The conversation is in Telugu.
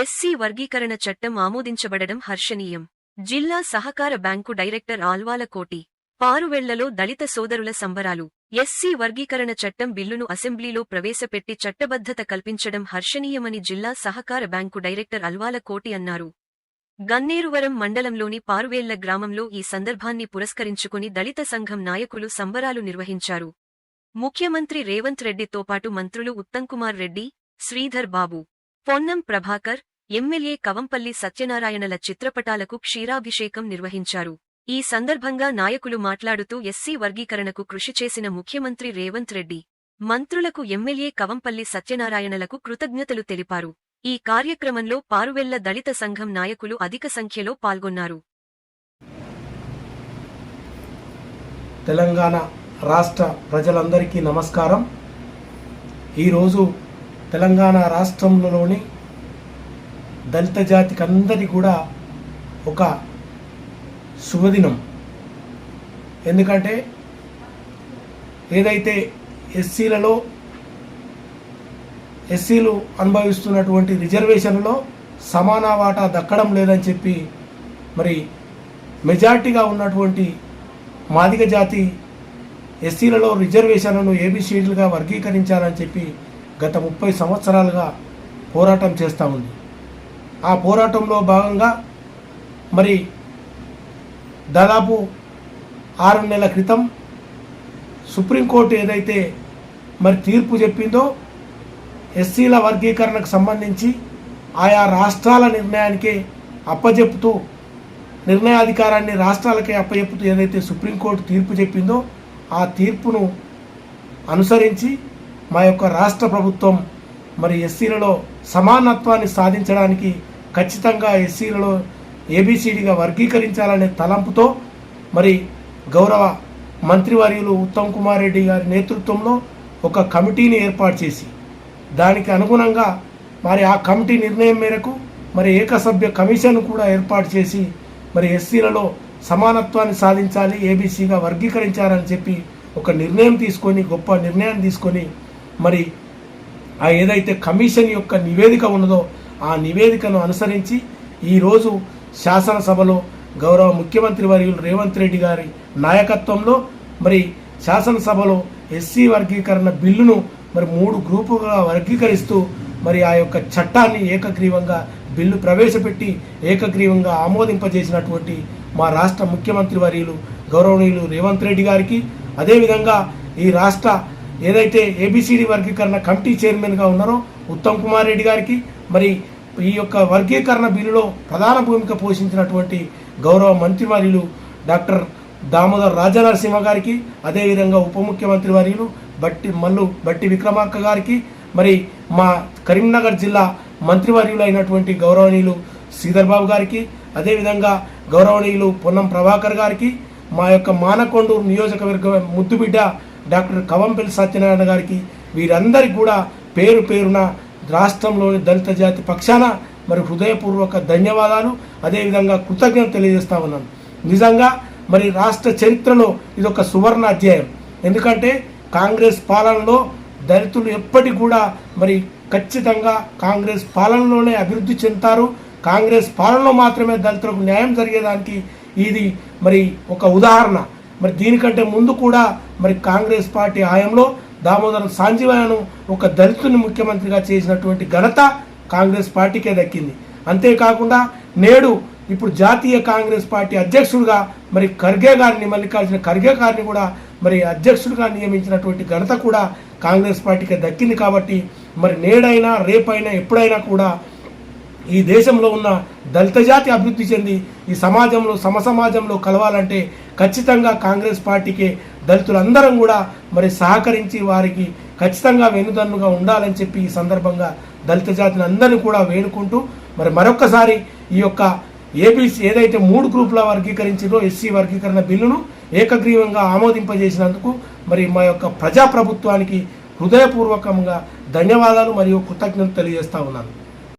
ఎస్సీ వర్గీకరణ చట్టం ఆమోదించబడడం హర్షణీయం. జిల్లా సహకార బ్యాంకు డైరెక్టర్ ఆల్వాల కోటి. పారువెళ్ళలో దళిత సోదరుల సంబరాలు. ఎస్సీ వర్గీకరణ చట్టం బిల్లును అసెంబ్లీలో ప్రవేశపెట్టి చట్టబద్ధత కల్పించడం హర్షణీయమని జిల్లా సహకార బ్యాంకు డైరెక్టర్ అల్వాల కోటి అన్నారు. గన్నేరువరం మండలంలోని పారువేళ్ళ గ్రామంలో ఈ సందర్భాన్ని పురస్కరించుకుని దళిత సంఘం నాయకులు సంబరాలు నిర్వహించారు. ముఖ్యమంత్రి రేవంత్ రెడ్డితో పాటు మంత్రులు ఉత్తంకుమార్ రెడ్డి శ్రీధర్ బాబు. పొన్నం ప్రభాకర్ ఎమ్మెల్యే కవంపల్లి సత్యనారాయణల చిత్రపటాలకు క్షీరాభిషేకం నిర్వహించారు. ఈ సందర్భంగా నాయకులు మాట్లాడుతూ ఎస్సీ వర్గీకరణకు కృషి చేసిన ముఖ్యమంత్రి రేవంత్ రెడ్డి మంత్రులకు ఎమ్మెల్యే కవంపల్లి సత్యనారాయణలకు కృతజ్ఞతలు తెలిపారు. ఈ కార్యక్రమంలో పారువెళ్ళ దళిత సంఘం నాయకులు అధిక సంఖ్యలో పాల్గొన్నారు. తెలంగాణ రాష్ట్ర ప్రజలందరికీ నమస్కారం. ఈరోజు తెలంగాణ రాష్ట్రంలోని దళిత జాతికి అందరికీ కూడా ఒక శుభదినం. ఎందుకంటే ఏదైతే ఎస్సీలలో ఎస్సీలు అనుభవిస్తున్నటువంటి రిజర్వేషన్లో సమాన వాటా దక్కడం లేదని చెప్పి మరి మెజార్టీగా ఉన్నటువంటి మాదిగ జాతి ఎస్సీలలో రిజర్వేషన్లను ఏబిసిడీలుగా వర్గీకరించాలని చెప్పి గత ముప్పై సంవత్సరాలుగా పోరాటం చేస్తూ ఉంది. ఆ పోరాటంలో భాగంగా మరి దాదాపు ఆరు నెలల క్రితం సుప్రీంకోర్టు ఏదైతే మరి తీర్పు చెప్పిందో ఎస్సీల వర్గీకరణకు సంబంధించి ఆయా రాష్ట్రాల నిర్ణయానికి అప్పజెపుతూ నిర్ణయాధికారాన్ని రాష్ట్రాలకే అప్పజెపుతూ ఏదైతే సుప్రీంకోర్టు తీర్పు చెప్పిందో ఆ తీర్పును అనుసరించి మా యొక్క రాష్ట్ర ప్రభుత్వం మరి ఎస్సీలలో సమానత్వాన్ని సాధించడానికి ఖచ్చితంగా ఎస్సీలలో ఏబిసిడిగా వర్గీకరించాలనే తలంపుతో మరి గౌరవ మంత్రివర్యులు ఉత్తమ్ కుమార్ రెడ్డి గారి నేతృత్వంలో ఒక కమిటీని ఏర్పాటు చేసి దానికి అనుగుణంగా మరి ఆ కమిటీ నిర్ణయం మేరకు మరి ఏకసభ్య కమిషన్ కూడా ఏర్పాటు చేసి మరి ఎస్సీలలో సమానత్వాన్ని సాధించాలి ఏబీసీగా వర్గీకరించాలని చెప్పి ఒక నిర్ణయం తీసుకొని గొప్ప నిర్ణయం తీసుకొని మరి ఆ ఏదైతే కమిషన్ యొక్క నివేదిక ఉన్నదో ఆ నివేదికను అనుసరించి ఈరోజు శాసనసభలో గౌరవ ముఖ్యమంత్రి వర్యులు రేవంత్ రెడ్డి గారి నాయకత్వంలో మరి శాసనసభలో ఎస్సీ వర్గీకరణ బిల్లును మరి మూడు గ్రూపుగా వర్గీకరిస్తూ మరి ఆ యొక్క చట్టాన్ని ఏకగ్రీవంగా బిల్లు ప్రవేశపెట్టి ఏకగ్రీవంగా ఆమోదింపజేసినటువంటి మా రాష్ట్ర ముఖ్యమంత్రి వర్యులు గౌరవనీయులు రేవంత్ రెడ్డి గారికి అదేవిధంగా ఈ రాష్ట్ర ఏదైతే ఏబిసిడి వర్గీకరణ కమిటీ చైర్మన్గా ఉన్నారో ఉత్తమ్ కుమార్ రెడ్డి గారికి మరి ఈ యొక్క వర్గీకరణ బిల్లులో ప్రధాన భూమిక పోషించినటువంటి గౌరవ మంత్రివర్యులు డాక్టర్ దామోదర్ రాజనరసింహ గారికి అదేవిధంగా ఉప ముఖ్యమంత్రి వర్యులు బట్టి మల్లు బట్టి విక్రమార్క గారికి మరి మా కరీంనగర్ జిల్లా మంత్రివర్యులు అయినటువంటి గౌరవనీయులు శ్రీధర్ బాబు గారికి అదేవిధంగా గౌరవనీయులు పొన్నం ప్రభాకర్ గారికి మా యొక్క మానకొండూరు నియోజకవర్గ ముద్దుబిడ్డ డాక్టర్ కవంపల్లి సత్యనారాయణ గారికి వీరందరికీ కూడా పేరు పేరున రాష్ట్రంలోని దళిత జాతి పక్షాన మరి హృదయపూర్వక ధన్యవాదాలు. అదేవిధంగా కృతజ్ఞత తెలియజేస్తా ఉన్నాను నిజంగా మరి రాష్ట్ర చరిత్రలో ఇది ఒక సువర్ణ అధ్యాయం ఎందుకంటే కాంగ్రెస్ పాలనలో దళితులు ఎప్పటికి కూడా మరి ఖచ్చితంగా కాంగ్రెస్ పాలనలోనే అభివృద్ధి చెందుతారు. కాంగ్రెస్ పాలనలో మాత్రమే దళితులకు న్యాయం జరిగేదానికి ఇది మరి ఒక ఉదాహరణ. మరి దీనికంటే ముందు కూడా మరి కాంగ్రెస్ పార్టీ హయాంలో దామోదరం సాంజీవాయను ఒక దళితుని ముఖ్యమంత్రిగా చేసినటువంటి ఘనత కాంగ్రెస్ పార్టీకే దక్కింది. అంతేకాకుండా నేడు ఇప్పుడు జాతీయ కాంగ్రెస్ పార్టీ అధ్యక్షుడిగా మరి ఖర్గే గారిని మల్లికార్జున ఖర్గే గారిని కూడా మరి అధ్యక్షుడిగా నియమించినటువంటి ఘనత కూడా కాంగ్రెస్ పార్టీకే దక్కింది కాబట్టి మరి నేడైనా రేపైనా ఎప్పుడైనా కూడా ఈ దేశంలో ఉన్న దళిత జాతి అభివృద్ధి చెంది ఈ సమాజంలో సమసమాజంలో కలవాలంటే ఖచ్చితంగా కాంగ్రెస్ పార్టీకే దళితులందరం కూడా మరి సహకరించి వారికి ఖచ్చితంగా వెనుదన్నుగా ఉండాలని చెప్పి ఈ సందర్భంగా దళిత జాతిని అందరినీ కూడా వేడుకుంటూ మరి మరొక్కసారి ఈ యొక్క ఏబీసీ ఏదైతే మూడు గ్రూపుల వర్గీకరించిందో ఎస్సీ వర్గీకరణ బిల్లును ఏకగ్రీవంగా ఆమోదింపజేసినందుకు మరి మా యొక్క ప్రజాప్రభుత్వానికి హృదయపూర్వకంగా ధన్యవాదాలు మరియు కృతజ్ఞతలు తెలియజేస్తా ఉన్నాను.